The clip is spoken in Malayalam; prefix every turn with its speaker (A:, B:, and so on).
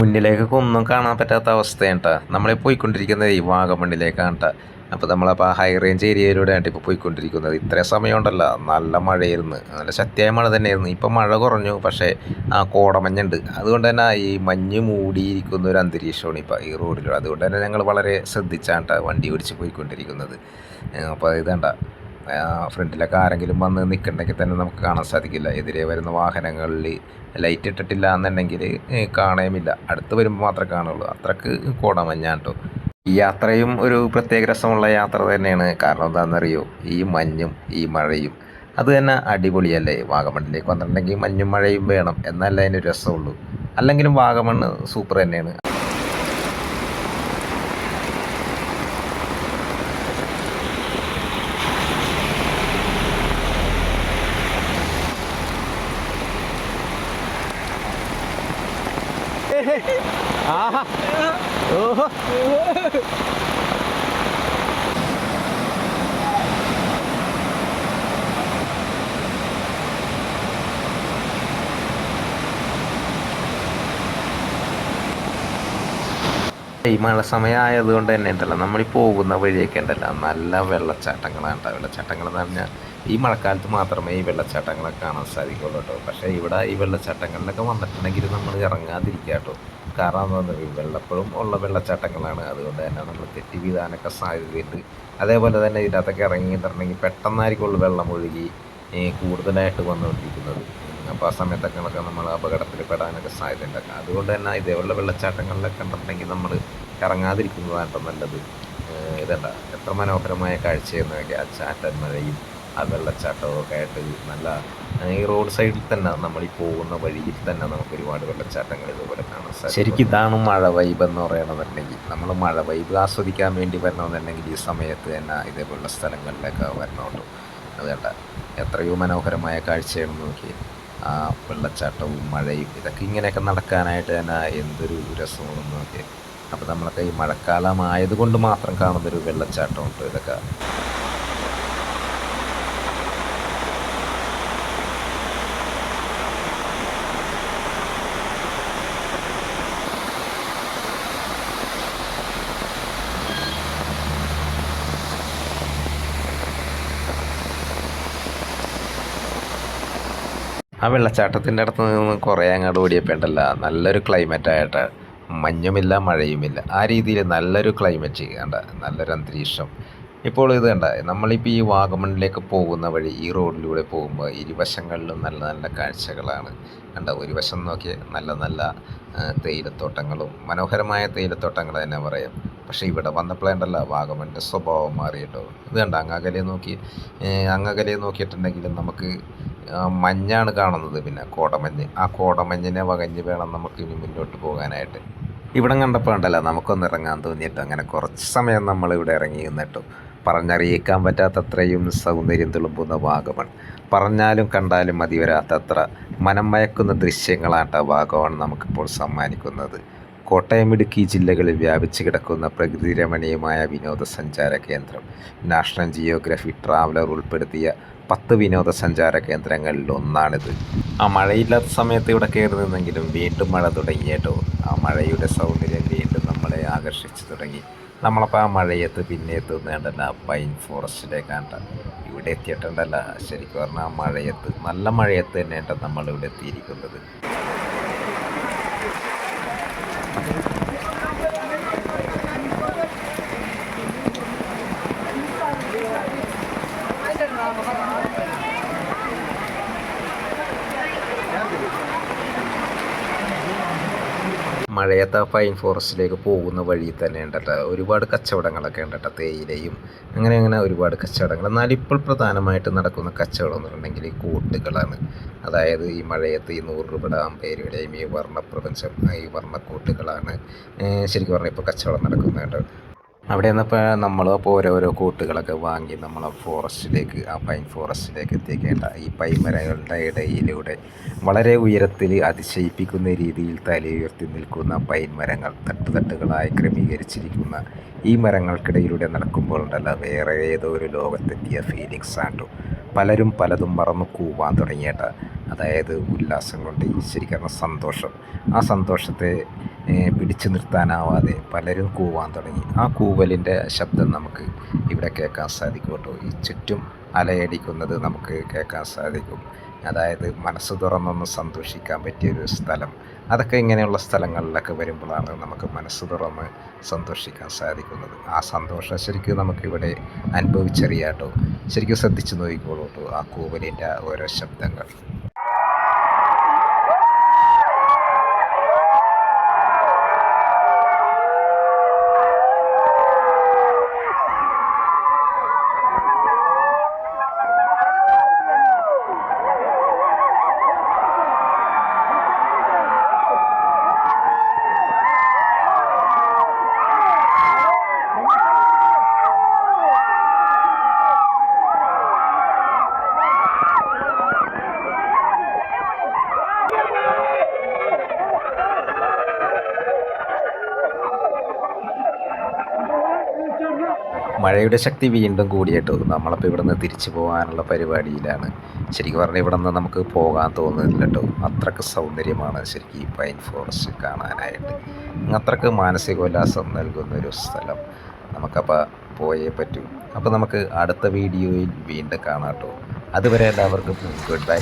A: മുന്നിലേക്കൊക്കെ ഒന്നും കാണാൻ പറ്റാത്ത അവസ്ഥയാണ് കേട്ടോ നമ്മളെ പോയിക്കൊണ്ടിരിക്കുന്നത് ഈ വാഗമണ്ണിലേക്കാണ് കേട്ടോ അപ്പോൾ നമ്മളപ്പോൾ ഹൈ റേഞ്ച് ഏരിയയിലൂടെയാണ് ഇപ്പോൾ പോയിക്കൊണ്ടിരിക്കുന്നത്. ഇത്രയും സമയമുണ്ടല്ല. നല്ല മഴയായിരുന്നു. നല്ല ശക്തിയായ മഴ തന്നെയായിരുന്നു. ഇപ്പം മഴ കുറഞ്ഞു. പക്ഷേ ആ കോടമഞ്ഞുണ്ട് അതുകൊണ്ട് തന്നെ ഈ മഞ്ഞ് മൂടിയിരിക്കുന്ന ഒരു അന്തരീക്ഷമാണ് ഇപ്പോൾ ഈ റോഡിലൂടെ അതുകൊണ്ട് തന്നെ ഞങ്ങൾ വളരെ ശ്രദ്ധിച്ചാണ് വണ്ടി ഓടിച്ച് പോയിക്കൊണ്ടിരിക്കുന്നത്. അപ്പോൾ ഇതേണ്ട. ഫ്രണ്ടിലൊക്കെ ആരെങ്കിലും വന്ന് നിൽക്കണമെങ്കിൽ തന്നെ നമുക്ക് കാണാൻ സാധിക്കില്ല. എതിരെ വരുന്ന വാഹനങ്ങളിൽ ലൈറ്റ് ഇട്ടിട്ടില്ല എന്നുണ്ടെങ്കിൽ കാണേമില്ല അടുത്ത് വരുമ്പോൾ മാത്രമേ കാണുള്ളൂ. അത്രയ്ക്ക് കോടമഞ്ഞാണ് കേട്ടോ ഈ യാത്രയും ഒരു പ്രത്യേക രസമുള്ള യാത്ര തന്നെയാണ്. കാരണം എന്താണെന്നറിയോ? ഈ മഞ്ഞും ഈ മഴയും. അത് തന്നെ അടിപൊളിയല്ലേ? വാഗമണ്ണിലേക്ക് വന്നിട്ടുണ്ടെങ്കിൽ മഞ്ഞും മഴയും വേണം. എന്നല്ല അതിന്റെ രസമുള്ളൂ. അല്ലെങ്കിലും വാഗമണ്ണ് സൂപ്പർ തന്നെയാണ്.
B: ആഹാ.
A: ഈ മഴ സമയമായതുകൊണ്ട് തന്നെ ഉണ്ടല്ലോ നമ്മൾ പോകുന്ന വഴിയൊക്കെ ഉണ്ടല്ലോ നല്ല വെള്ളച്ചാട്ടങ്ങളാണ് കേട്ടോ വെള്ളച്ചാട്ടങ്ങൾ എന്ന് പറഞ്ഞാൽ ഈ മഴക്കാലത്ത് മാത്രമേ ഈ വെള്ളച്ചാട്ടങ്ങളൊക്കെ കാണാൻ സാധിക്കുള്ളൂ കേട്ടോ. പക്ഷേ ഇവിടെ ഈ വെള്ളച്ചാട്ടങ്ങളിലൊക്കെ വന്നിട്ടുണ്ടെങ്കിൽ നമ്മൾ ഇറങ്ങാതിരിക്കുക കേട്ടോ. കാരണം എന്താണെന്ന് വെള്ളപ്പഴും ഉള്ള വെള്ളച്ചാട്ടങ്ങളാണ്. അതുകൊണ്ട് തന്നെ നമ്മൾ തെറ്റി വീഴാനൊക്കെ സാധ്യതയുണ്ട്. അതേപോലെ തന്നെ ഇതിനകത്തൊക്കെ ഇറങ്ങിയിട്ടുണ്ടെങ്കിൽ പെട്ടെന്നായിരിക്കുള്ളൂ വെള്ളം ഒഴുകി കൂടുതലായിട്ട് വന്നുകൊണ്ടിരിക്കുന്നത്. അപ്പോൾ ആ സമയത്തൊക്കെ നമ്മൾ അപകടത്തിൽ പെടാനൊക്കെ സാധ്യതയുണ്ട് അതുകൊണ്ട് തന്നെ ഇതേപോലുള്ള വെള്ളച്ചാട്ടങ്ങളിലൊക്കെ ഉണ്ടെങ്കിൽ നമ്മൾ ഇറങ്ങാതിരിക്കുന്നതാണ് നല്ലത്. ഇതല്ല എത്ര മനോഹരമായ കാഴ്ചയെന്നൊക്കെ ആ ചാറ്റൽ മഴയും ആ വെള്ളച്ചാട്ടവും ഒക്കെ ആയിട്ട് നല്ല ഈ റോഡ് സൈഡിൽ തന്നെ നമ്മൾ ഈ പോകുന്ന വഴിയിൽ തന്നെ നമുക്ക് ഒരുപാട് വെള്ളച്ചാട്ടങ്ങൾ ഇതുപോലെ കാണാൻ സാധിക്കും. ശരിക്കും ഇതാണ് മഴ വൈബ് എന്ന് പറയണമെന്നുണ്ടെങ്കിൽ. നമ്മൾ മഴ വൈബ് ആസ്വദിക്കാൻ വേണ്ടി വരണമെന്നുണ്ടെങ്കിൽ ഈ സമയത്ത് തന്നെ ഇതേപോലുള്ള സ്ഥലങ്ങളിലൊക്കെ വരണമുള്ളൂ അതുകൊണ്ട് എത്രയോ മനോഹരമായ കാഴ്ചയാണ് നോക്കി ആ വെള്ളച്ചാട്ടവും മഴയും ഇതൊക്കെ ഇങ്ങനെയൊക്കെ നടക്കാനായിട്ട് തന്നെ എന്തൊരു രസമാണെന്ന് നോക്കി. അപ്പോൾ നമ്മളൊക്കെ ഈ മഴക്കാലം ആയതുകൊണ്ട് മാത്രം കാണുന്നൊരു വെള്ളച്ചാട്ടമുണ്ട് ഇതൊക്കെ. ആ വെള്ളച്ചാട്ടത്തിന്റെ അടുത്ത് നിന്ന് കുറേ അങ്ങോട്ട് ഓടിയപ്പോൾ ഉണ്ടല്ലോ നല്ലൊരു ക്ലൈമറ്റ് ആയിട്ട് മഞ്ഞുമില്ല മഴയുമില്ല. ആ രീതിയിൽ നല്ലൊരു ക്ലൈമറ്റ് കണ്ട നല്ലൊരു അന്തരീക്ഷം. ഇപ്പോൾ ഇത് കണ്ട നമ്മളിപ്പോൾ ഈ വാഗമണിലേക്ക് പോകുന്ന വഴി ഈ റോഡിലൂടെ പോകുമ്പോൾ ഇരുവശങ്ങളിലും നല്ല നല്ല കാഴ്ചകളാണ് കണ്ട. ഒരു വശം നോക്കി നല്ല നല്ല തേയിലത്തോട്ടങ്ങളും മനോഹരമായ തേയിലത്തോട്ടങ്ങൾ തന്നെ പറയാം. പക്ഷേ ഇവിടെ വന്നപ്പോഴേണ്ടല്ല വാഗമണിന്റെ സ്വഭാവം മാറിയിട്ടോ. ഇത് കണ്ട അങ്ങകലെ നോക്കി അങ്ങകലെ നോക്കിയിട്ടുണ്ടെങ്കിലും നമുക്ക് മഞ്ഞാണ് കാണുന്നത് പിന്നെ കോടമഞ്ഞ്. ആ കോടമഞ്ഞിനെ വകഞ്ഞ് വേണം നമുക്ക് ഇനി മുന്നോട്ട് പോകാനായിട്ട്. ഇവിടം കണ്ടപ്പോൾ ഉണ്ടല്ലോ നമുക്കൊന്ന് ഇറങ്ങാൻ തോന്നിയിട്ട്? അങ്ങനെ കുറച്ച് സമയം നമ്മൾ ഇവിടെ ഇറങ്ങി നിന്നിട്ടു. പറഞ്ഞറിയിക്കാൻ പറ്റാത്തത്രയും സൗന്ദര്യം തുളുമ്പുന്ന വാഗമൺ. പറഞ്ഞാലും കണ്ടാലും മതി വരാത്തത്ര മനം മയക്കുന്ന ദൃശ്യങ്ങളാണ് വാഗമൺ നമുക്കിപ്പോൾ സമ്മാനിക്കുന്നത്. കോട്ടയം ഇടുക്കി ജില്ലകളിൽ വ്യാപിച്ചു കിടക്കുന്ന പ്രകൃതി രമണീയമായ വിനോദസഞ്ചാര കേന്ദ്രം. നാഷണൽ ജിയോഗ്രഫി ട്രാവലർ ഉൾപ്പെടുത്തിയ പത്ത് വിനോദസഞ്ചാര കേന്ദ്രങ്ങളിൽ ഒന്നാണിത്. ആ മഴയില്ലാത്ത സമയത്ത് ഇവിടെ കയറി നിന്നെങ്കിലും വീണ്ടും മഴ തുടങ്ങിയിട്ടോ. ആ മഴയുടെ സൗന്ദര്യം വീണ്ടും നമ്മളെ ആകർഷിച്ചു തുടങ്ങി. നമ്മളപ്പോൾ ആ മഴയത്ത് പിന്നെ എത്തുന്നേണ്ടല്ല പൈൻ ഫോറസ്റ്റിലേക്കാണ്ട. ഇവിടെ എത്തിയിട്ടുണ്ടല്ല ശരിക്കും പറഞ്ഞാൽ ആ മഴയത്ത് നല്ല മഴയത്ത് തന്നെയാണ് നമ്മളിവിടെ എത്തിയിരിക്കുന്നത്. മഴയത്ത് ആ പൈൻ ഫോറസ്റ്റിലേക്ക് പോകുന്ന വഴി തന്നെ ഉണ്ടട്ടോ ഒരുപാട് കച്ചവടങ്ങളൊക്കെ ഉണ്ടട്ടോ തേയിലയും അങ്ങനെ അങ്ങനെ ഒരുപാട് കച്ചവടങ്ങൾ. എന്നാൽ ഇപ്പോൾ പ്രധാനമായിട്ട് നടക്കുന്ന കച്ചവടം എന്ന് പറഞ്ഞിട്ടുണ്ടെങ്കിൽ ഈ കൂട്ടുകളാണ്. അതായത് ഈ മഴയത്ത് ഈ നൂറ് രൂപയുടെ അമ്പേരുടെയും ഈ വർണപ്രപഞ്ചം ഈ വർണക്കൂട്ടുകളാണ് ശരിക്കും പറഞ്ഞാൽ ഇപ്പോൾ കച്ചവടം നടക്കുന്നുണ്ട്. അവിടെ നിന്നപ്പോൾ നമ്മൾ അപ്പോൾ ഓരോരോ കൂട്ടുകളൊക്കെ വാങ്ങി നമ്മൾ ഫോറസ്റ്റിലേക്ക് ആ പൈൻ ഫോറസ്റ്റിലേക്ക് എത്തിക്കേണ്ട ഈ പൈമരങ്ങളുടെ ഇടയിലൂടെ വളരെ ഉയരത്തിൽ അതിശയിപ്പിക്കുന്ന രീതിയിൽ തലയുയർത്തി നിൽക്കുന്ന പൈൻ മരങ്ങൾ തട്ടുതട്ടുകളായി ക്രമീകരിച്ചിരിക്കുന്ന ഈ മരങ്ങൾക്കിടയിലൂടെ നടക്കുമ്പോൾ ഉണ്ടല്ലോ വേറെ ഏതോ ഒരു ലോകത്തെത്തിയ ഫീലിങ്സ് ആണ് ട്ടോ. പലരും പലതും മറന്നു കൂവാൻ തുടങ്ങിയിട്ട്. അതായത് ഉല്ലാസം കൊണ്ട് ശരിക്കും സന്തോഷം. ആ സന്തോഷത്തെ പിടിച്ചു നിർത്താനാവാതെ പലരും കൂവാൻ തുടങ്ങി. ആ കൂവലിന്റെ ശബ്ദം നമുക്ക് ഇവിടെ കേൾക്കാൻ സാധിക്കും കേട്ടോ. ഈ ചുറ്റും അലയടിക്കുന്നത് നമുക്ക് കേൾക്കാൻ സാധിക്കും. അതായത് മനസ്സ് തുറന്നൊന്ന് സന്തോഷിക്കാൻ പറ്റിയൊരു സ്ഥലം. അതൊക്കെ ഇങ്ങനെയുള്ള സ്ഥലങ്ങളിലൊക്കെ വരുമ്പോഴാണ് നമുക്ക് മനസ്സ് തുറന്ന് സന്തോഷിക്കാൻ സാധിക്കുന്നത്. ആ സന്തോഷം ശരിക്കും നമുക്കിവിടെ അനുഭവിച്ചറിയാട്ടോ. ശരിക്കും ശ്രദ്ധിച്ച് നോക്കിക്കോളൂ കേട്ടോ ആ കൂവലിന്റെ ഓരോ ശബ്ദങ്ങൾ. മഴയുടെ ശക്തി വീണ്ടും കൂടിയിട്ടോ? നമ്മളപ്പോൾ ഇവിടെ നിന്ന് തിരിച്ചു പോകാനുള്ള പരിപാടിയിലാണ്. ശരിക്കും പറഞ്ഞാൽ ഇവിടെ നിന്ന് നമുക്ക് പോകാൻ തോന്നുന്നില്ല കേട്ടോ അത്രയ്ക്ക് സൗന്ദര്യമാണ് ശരിക്കും ഈ പൈൻ ഫോറസ്റ്റ് കാണാനായിട്ട്. അത്രയ്ക്ക് മാനസികോല്ലാസം നൽകുന്ന ഒരു സ്ഥലം നമുക്കപ്പോൾ പോയേ പറ്റൂ. അപ്പോൾ നമുക്ക് അടുത്ത വീഡിയോയിൽ വീണ്ടും കാണാം കേട്ടോ അതുവരെ എല്ലാവർക്കും ഗുഡ് ബൈ.